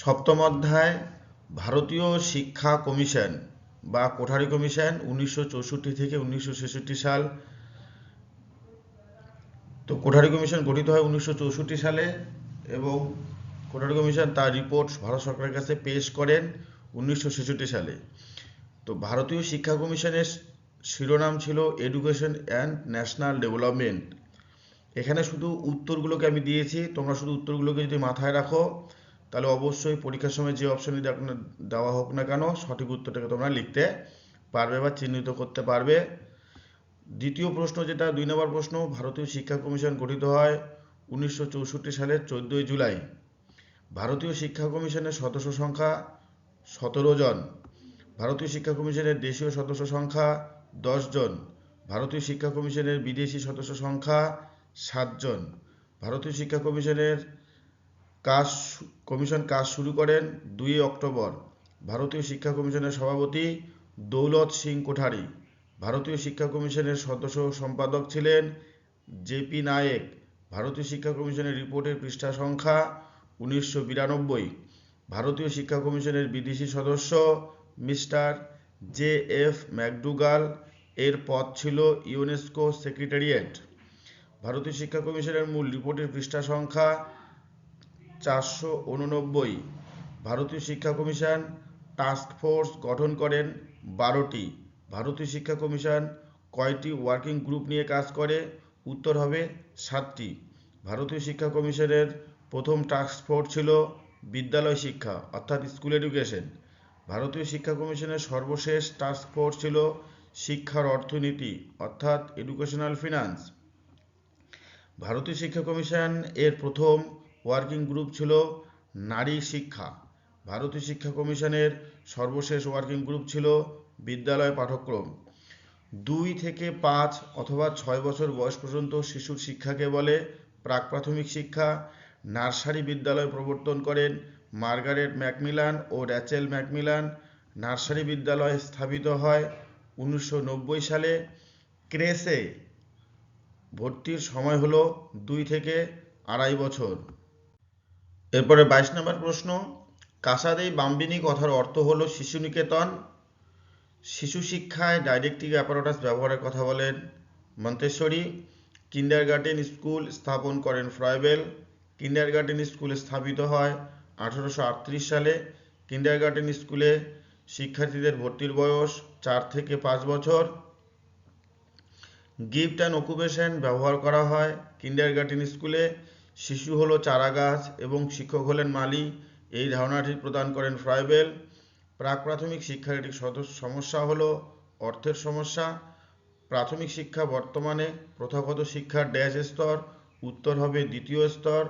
সপ্তম অধ্যায়, ভারতীয় শিক্ষা কমিশন বা কোঠারি কমিশন উনিশশো চৌষট্টি থেকে উনিশশো ছেষট্টি সাল। তো কোঠারি কমিশন গঠিত হয় উনিশশো চৌষট্টি সালে এবং কোঠারি কমিশন তার রিপোর্ট ভারত সরকারের কাছে পেশ করেন উনিশশো ছেষট্টি সালে। তো ভারতীয় শিক্ষা কমিশনের শিরোনাম ছিল এডুকেশন অ্যান্ড ন্যাশনাল ডেভেলপমেন্ট এখানে শুধু উত্তরগুলোকে আমি দিয়েছি, তোমরা শুধু উত্তরগুলোকে যদি মাথায় রাখো তাহলে অবশ্যই পরীক্ষার সময় যে অপশনই দেওয়া হোক না কেন, সঠিক উত্তরটাকে তোমরা লিখতে পারবে বা চিহ্নিত করতে পারবে। দ্বিতীয় প্রশ্ন যেটা, দুই নম্বর প্রশ্ন, ভারতীয় শিক্ষা কমিশন গঠিত হয় উনিশশো চৌষট্টি সালের চোদ্দোই জুলাই। ভারতীয় শিক্ষা কমিশনের সদস্য সংখ্যা সতেরো জন। ভারতীয় শিক্ষা কমিশনের দেশীয় সদস্য সংখ্যা দশ জন। ভারতীয় শিক্ষা কমিশনের বিদেশি সদস্য সংখ্যা সাতজন ভারতীয় শিক্ষা কমিশনের কাজ কমিশন কাজ শুরু করেন দুই অক্টোবর। ভারতীয় শিক্ষা কমিশনের সভাপতি দৌলত সিং কোঠারি। ভারতীয় শিক্ষা কমিশনের সদস্য সম্পাদক ছিলেন জেপি নায়েক। ভারতীয় শিক্ষা কমিশনের রিপোর্টের পৃষ্ঠা সংখ্যা উনিশশো বিরানব্বই। ভারতীয় শিক্ষা কমিশনের বিদেশি সদস্য মিস্টার জে এফ ম্যাকডুগাল। এর পদ ছিল ইউনেস্কো সেক্রেটারিয়েট। ভারতীয় শিক্ষা কমিশনের মূল রিপোর্টের পৃষ্ঠা সংখ্যা চারশো উননব্বই। ভারতীয় শিক্ষা কমিশন টাস্ক ফোর্স গঠন করেন বারোটি। ভারতীয় শিক্ষা কমিশন কয়টি ওয়ার্কিং গ্রুপ নিয়ে কাজ করে? উত্তর হবে সাতটি। ভারতীয় শিক্ষা কমিশনের প্রথম টাস্ক ফোর্স ছিল বিদ্যালয় শিক্ষা, অর্থাৎ স্কুল এডুকেশন। ভারতীয় শিক্ষা কমিশনের সর্বশেষ টাস্ক ফোর্স ছিল শিক্ষার অর্থনীতি, অর্থাৎ এডুকেশনাল ফিনান্স। ভারতীয় শিক্ষা কমিশন এর প্রথম ওয়ার্কিং গ্রুপ ছিল নারী শিক্ষা। ভারতীয় শিক্ষা কমিশনের সর্বশেষ ওয়ার্কিং গ্রুপ ছিল বিদ্যালয় পাঠ্যক্রম। দুই থেকে পাঁচ অথবা ছয় বছর বয়স পর্যন্ত শিশুর শিক্ষাকে বলে প্রাক প্রাথমিক শিক্ষা, নার্সারি বিদ্যালয় প্রবর্তন করেন মার্গারেট ম্যাকমিলান ও র্যাচেল ম্যাকমিলান। নার্সারি বিদ্যালয় স্থাপিত হয় উনিশশো নব্বই সালে। ক্রেসে ভর্তির সময় হলো দুই থেকে আড়াই বছর। এরপরে বাইশ নম্বর প্রশ্ন, কাসাদেই বাম্বিনী কথার অর্থ হলো শিশু নিকেতন শিশু শিক্ষায় ডাইরেক্টিভ অ্যাপারোটাস ব্যবহারের কথা বলেন মন্তেশ্বরী। কিন্ডার গার্ডেন স্কুল স্থাপন করেন ফ্রয়বেল। কিন্ডার গার্ডেন স্কুল স্থাপিত হয় আঠারোশো আটত্রিশ সালে। কিন্ডার গার্ডেন স্কুলে শিক্ষার্থীদের ভর্তির বয়স চার থেকে পাঁচ বছর। গিফট অ্যান্ড অকুপেশন ব্যবহার করা হয়। কিন্ডার গার্ডেন স্কুলে শিশু হলো চারা গাছ এবং শিক্ষক হলেন মালি। এই ধারণাটি প্রদান করেন ফ্রাইবেল। প্রাক প্রাথমিক শিক্ষার একটি সমস্যা হলো অর্থের সমস্যা। প্রাথমিক শিক্ষা বর্তমানে প্রথাগত শিক্ষার ড্যাশ স্তর, উত্তর হবে দ্বিতীয় স্তর।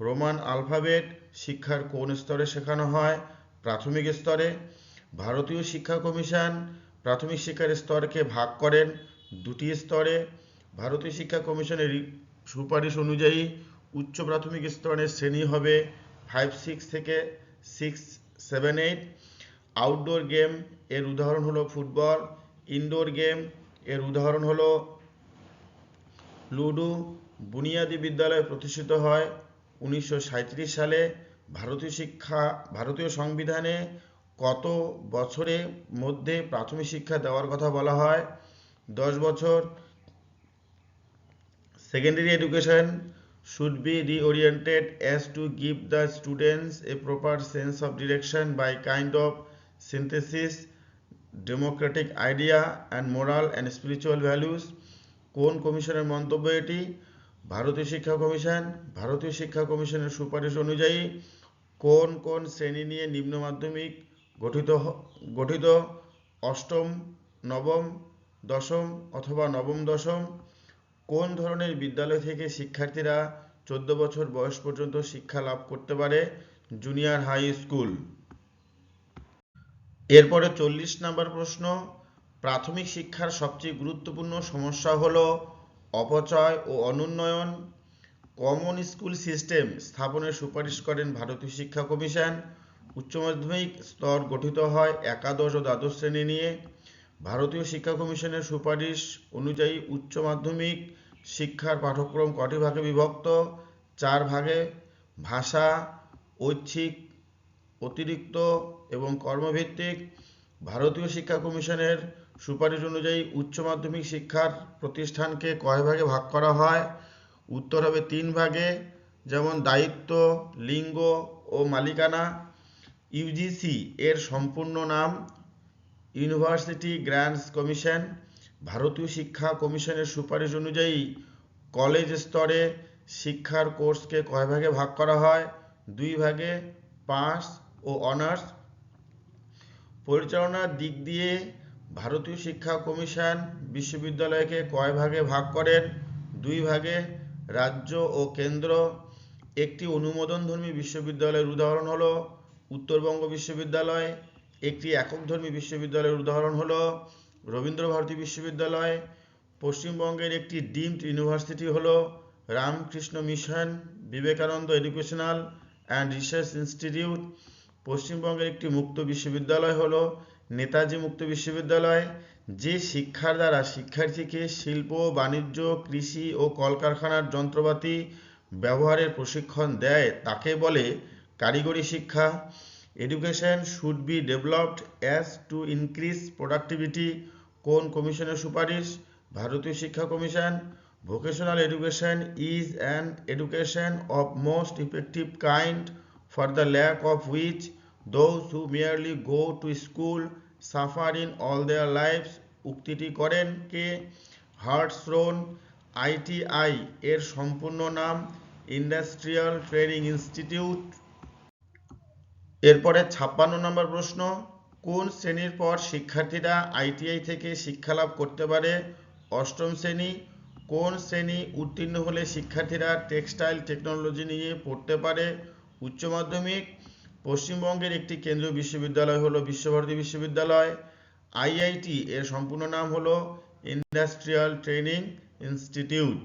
রোমান আলফাবেট শিক্ষার কোন স্তরে শেখানো হয়? প্রাথমিক স্তরে। ভারতীয় শিক্ষা কমিশন প্রাথমিক শিক্ষার স্তরকে ভাগ করেন দুটি স্তরে। ভারতীয় শিক্ষা কমিশনের সুপারিশ অনুযায়ী উচ্চ প্রাথমিক স্তরের শ্রেণি হবে ফাইভ সিক্স থেকে six seven eight outdoor game এর উদাহরণ হলো ফুটবল। ইনডোর গেম এর উদাহরণ হলো লুডো। বুনিয়াদী বিদ্যালয় প্রতিষ্ঠিত হয় উনিশশো সাঁইত্রিশ সালে। ভারতীয় শিক্ষা, ভারতীয় সংবিধানে কত বছরের মধ্যে প্রাথমিক শিক্ষা দেওয়ার কথা বলা হয়? দশ বছর। Secondary education should be reoriented as to give the students a proper sense of direction by kind of synthesis democratic idea and moral and spiritual values কোন কমিশনের মন্তব্য এটি ভারতীয় শিক্ষা কমিশন ভারতীয় শিক্ষা কমিশনের সুপারিশ অনুযায়ী কোন কোন শ্রেণি নিয়ে নিম্ন মাধ্যমিক গঠিত গঠিত অষ্টম নবম দশম অথবা নবম দশম কোন ধরনের বিদ্যালয় থেকে শিক্ষার্থীরা চোদ্দ বছর বয়স পর্যন্ত শিক্ষা লাভ করতে পারে? Junior high school. এরপরে চল্লিশ নম্বর প্রশ্ন, প্রাথমিক শিক্ষার সবচেয়ে গুরুত্বপূর্ণ সমস্যা হলো অপচয় ও অনুন্নয়ন। কমন স্কুল সিস্টেম স্থাপনের সুপারিশ করেন ভারতীয় শিক্ষা কমিশন। উচ্চ মাধ্যমিক স্তর গঠিত হয় একাদশ ও দ্বাদশ শ্রেণি নিয়ে। ভারতীয় শিক্ষা কমিশনের সুপারিশ অনুযায়ী উচ্চ মাধ্যমিক শিক্ষার পাঠ্যক্রম কটি ভাগে বিভক্ত? চার ভাগে ভাষা, ঐচ্ছিক, অতিরিক্ত এবং কর্মভিত্তিক। ভারতীয় শিক্ষা কমিশনের সুপারিশ অনুযায়ী উচ্চ মাধ্যমিক শিক্ষার প্রতিষ্ঠানকে কয় ভাগে ভাগ করা হয়? উত্তর হবে তিন ভাগে, যেমন দায়িত্ব, লিঙ্গ ও মালিকানা। ইউজিসি এর সম্পূর্ণ নাম ইউনিভার্সিটি গ্র্যান্টস কমিশন। ভারতীয় শিক্ষা কমিশনের সুপারিশ অনুযায়ী কলেজ স্তরে শিক্ষার কোর্সকে কয় ভাগে ভাগ করা হয়? দুই ভাগে পাস ও অনার্স। পরিচালনার দিক দিয়ে ভারতীয় শিক্ষা কমিশন বিশ্ববিদ্যালয়কে কয় ভাগে ভাগ করেন? দুই ভাগে, রাজ্য ও কেন্দ্র। একটি অনুমোদনধর্মী বিশ্ববিদ্যালয়ের উদাহরণ হলো উত্তরবঙ্গ বিশ্ববিদ্যালয়। একটি এককধর্মী বিশ্ববিদ্যালয়ের উদাহরণ হলো রবীন্দ্রভারতী বিশ্ববিদ্যালয় পশ্চিমবঙ্গের একটি ডিমড ইউনিভার্সিটি হলো Ramakrishna mission Vivekananda educational and research institute. পশ্চিমবঙ্গের একটি মুক্ত বিশ্ববিদ্যালয় হলো নেতাজি মুক্ত বিশ্ববিদ্যালয়, যে শিক্ষার দ্বারা শিক্ষার্থীকে শিল্প, বাণিজ্য, কৃষি ও কলকারখানার যন্ত্রপাতি ব্যবহারের প্রশিক্ষণ দেয়, তাকে বলে কারিগরি শিক্ষা। Education should be developed as to increase productivity কোন কমিশনের সুপারিশ? ভারতীয় শিক্ষা commission. Vocational education is an education of most effective kind for the lack of which those who merely go to school suffer in all their lives উক্তিটি করেন কে? হার্টসরোন ITI, এর সম্পূর্ণ নাম ইন্ডাস্ট্রিয়াল ট্রেনিং ইনস্টিটিউট এরপরে ছাপ্পান্ন নম্বর প্রশ্ন, কোন শ্রেণির পর শিক্ষার্থীরা আইটিআই থেকে শিক্ষালাভ করতে পারে? অষ্টম শ্রেণি, কোন শ্রেণি উত্তীর্ণ হলে শিক্ষার্থীরা টেক্সটাইল টেকনোলজি নিয়ে পড়তে পারে? উচ্চ মাধ্যমিক, পশ্চিমবঙ্গের একটি কেন্দ্রীয় বিশ্ববিদ্যালয় হলো বিশ্বভারতী বিশ্ববিদ্যালয়। আইআইটি, এর সম্পূর্ণ নাম হলো ইন্ডাস্ট্রিয়াল ট্রেনিং ইনস্টিটিউট।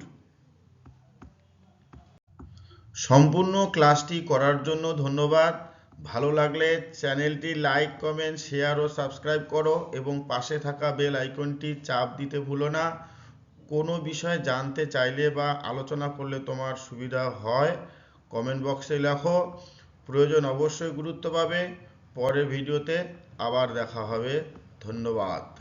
সম্পূর্ণ ক্লাসটি করার জন্য ধন্যবাদ। ভালো লাগলে চ্যানেলটি লাইক, কমেন্ট, শেয়ার ও সাবস্ক্রাইব করো এবং পাশে থাকা বেল আইকনটি চাপ দিতে ভুলো না। কোনো বিষয় জানতে চাইলে বা আলোচনা করলে তোমার সুবিধা হয়, কমেন্ট বক্সে লেখো। প্রয়োজন অবশ্যই গুরুত্ব পাবে। পরের ভিডিওতে আবার দেখা হবে। ধন্যবাদ।